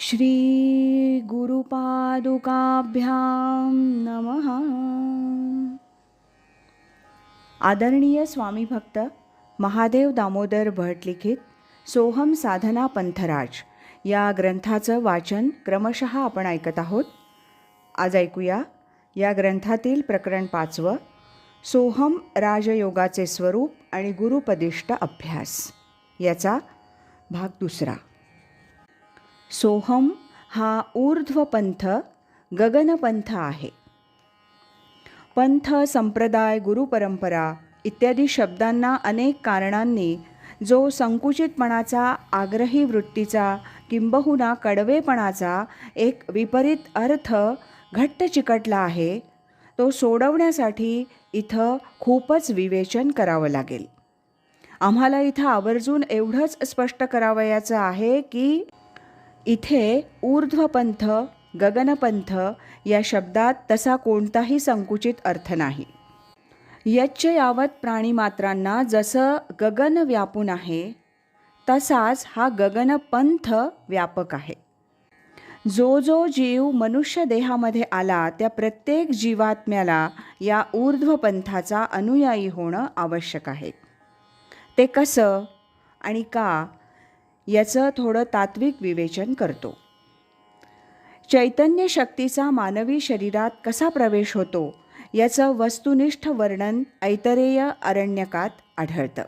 श्री गुरुपादुकाभ्यां नमः। आदरणीय स्वामी भक्त महादेव दामोदर भट लिखित सोहम साधना पंथराज या ग्रंथाचं वाचन क्रमशः आपण ऐकत आहोत. आज ऐकूया या ग्रंथातील प्रकरण पाचवं सोहम राजयोगाचे स्वरूप आणि गुरुपदिष्ट अभ्यास. याचा भाग दुसरा. सोहम हा ऊर्ध्वपंथ गगनपंथ आहे. पंथ संप्रदाय गुरुपरंपरा इत्यादी शब्दांना अनेक कारणांनी जो संकुचितपणाचा आग्रही वृत्तीचा किंबहुना कडवेपणाचा एक विपरीत अर्थ घट्ट चिकटला आहे तो सोडवण्यासाठी इथं खूपच विवेचन करावं लागेल. आम्हाला इथं आवर्जून एवढंच स्पष्ट करावयाचं आहे की इथे ऊर्ध्वपंथ गगनपंथ या शब्दात तसा कोणताही संकुचित अर्थ नाही. यच्च यावत प्राणीमात्रांना जसं गगन व्यापून आहे तसाच हा गगनपंथ व्यापक आहे. जो जो जीव मनुष्य देहामध्ये आला त्या प्रत्येक जीवात्म्याला या ऊर्ध्वपंथाचा अनुयायी होणं आवश्यक आहे. ते कसं आणि का याचं थोडं तात्विक विवेचन करतो. चैतन्य शक्तीचा मानवी शरीरात कसा प्रवेश होतो याचं वस्तुनिष्ठ वर्णन ऐतरेय अरण्यकात आढळतं.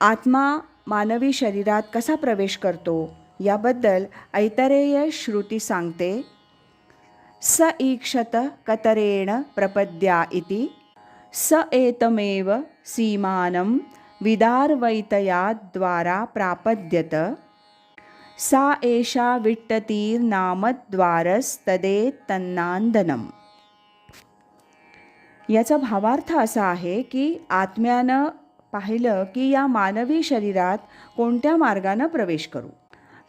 आत्मा मानवी शरीरात कसा प्रवेश करतो याबद्दल ऐतरेय श्रुती सांगते. स ईक्षत कतरेण प्रपद्या इति स एतमेव सीमानं विदार्वैतयाद्वारा प्रापद्यत सा एषा विट्टतीर्नामद्वारस्तदेतन्नान्दनम्। याचा भावार्थ असा आहे की आत्म्यानं पाहिलं की या मानवी शरीरात कोणत्या मार्गानं प्रवेश करू?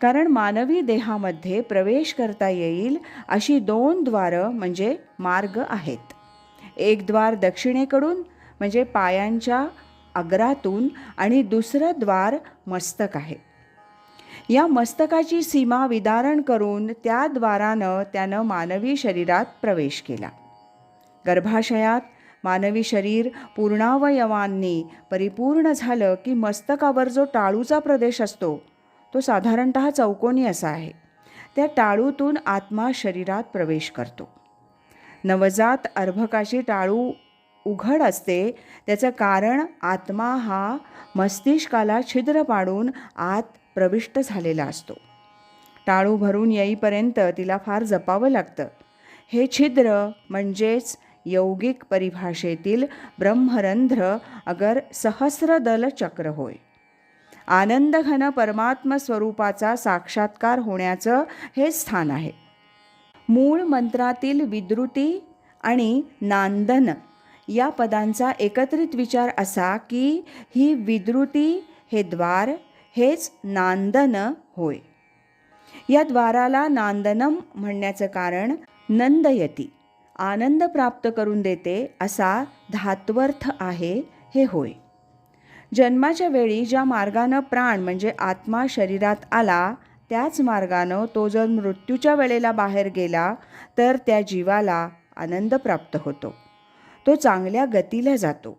कारण मानवी देहामध्ये प्रवेश करता येईल अशी दोन द्वारं म्हणजे मार्ग आहेत. एक द्वार दक्षिणेकडून म्हणजे पायांच्या अग्रातून आणि दुसरं द्वार मस्तक आहे. या मस्तकाची सीमा विदारण करून त्या द्वारानं त्यानं मानवी शरीरात प्रवेश केला. गर्भाशयात मानवी शरीर पूर्णावयवांनी परिपूर्ण झालं की मस्तकावर जो टाळूचा प्रदेश असतो तो साधारणत चौकोनी असा आहे. त्या टाळूतून आत्मा शरीरात प्रवेश करतो. नवजात अर्भकाची टाळू उघड असते. त्याचं कारण आत्मा हा मस्तिष्काला छिद्र पाडून आत प्रविष्ट झालेला असतो. टाळू भरून येईपर्यंत तिला फार जपावं लागतं. हे छिद्र म्हणजेच यौगिक परिभाषेतील ब्रह्मरंध्र अगर सहस्रदल चक्र होय. आनंदघन परमात्म स्वरूपाचा साक्षात्कार होण्याचं हे स्थान आहे. मूळ मंत्रातील विद्रुती आणि नांदन या पदांचा एकत्रित विचार असा की ही विद्रुती हे द्वार हेच नांदन होय. या द्वाराला नांदनम म्हणण्याचं कारण नंदयती आनंद प्राप्त करून देते असा धात्वर्थ आहे हे होय. जन्माच्या वेळी ज्या मार्गानं प्राण म्हणजे आत्मा शरीरात आला त्याच मार्गानं तो जर मृत्यूच्या वेळेला बाहेर गेला तर त्या जीवाला आनंद प्राप्त होतो. तो चांगल्या गतीला जातो.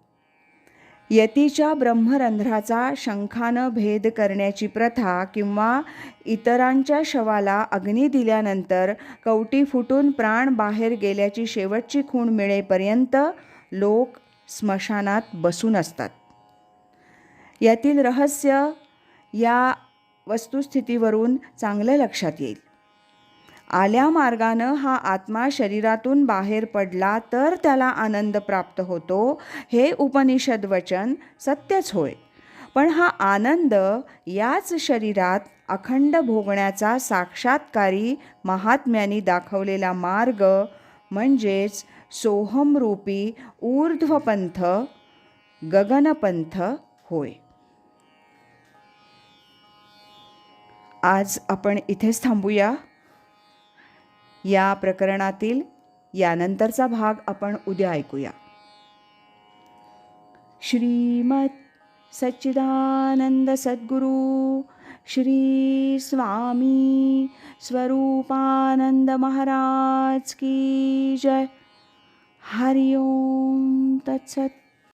यतीच्या ब्रह्मरंध्राचा शंखानं भेद करण्याची प्रथा किंवा इतरांच्या शवाला अग्नी दिल्यानंतर कवटी फुटून प्राण बाहेर गेल्याची शेवटची खूण मिळेपर्यंत लोक स्मशानात बसून असतात. यातील रहस्य या वस्तुस्थितीवरून चांगलं लक्षात येईल. आल्या मार्गानं हा आत्मा शरीरातून बाहेर पडला तर त्याला आनंद प्राप्त होतो. हे उपनिषद वचन सत्यच होय. पण हा आनंद याच शरीरात अखंड भोगण्याचा साक्षात्कारी महात्म्यांनी दाखवलेला मार्ग म्हणजेच सोहमरूपी ऊर्ध्वपंथ गगनपंथ होय. आज आपण इथेच थांबूया. या प्रकरणातील यानंतरचा भाग आपण उद्या ऐकूया. श्रीमत सच्चिदानंद सद्गुरू श्री स्वामी स्वरूपानंद महाराज की जय. हरिओम तत्सत.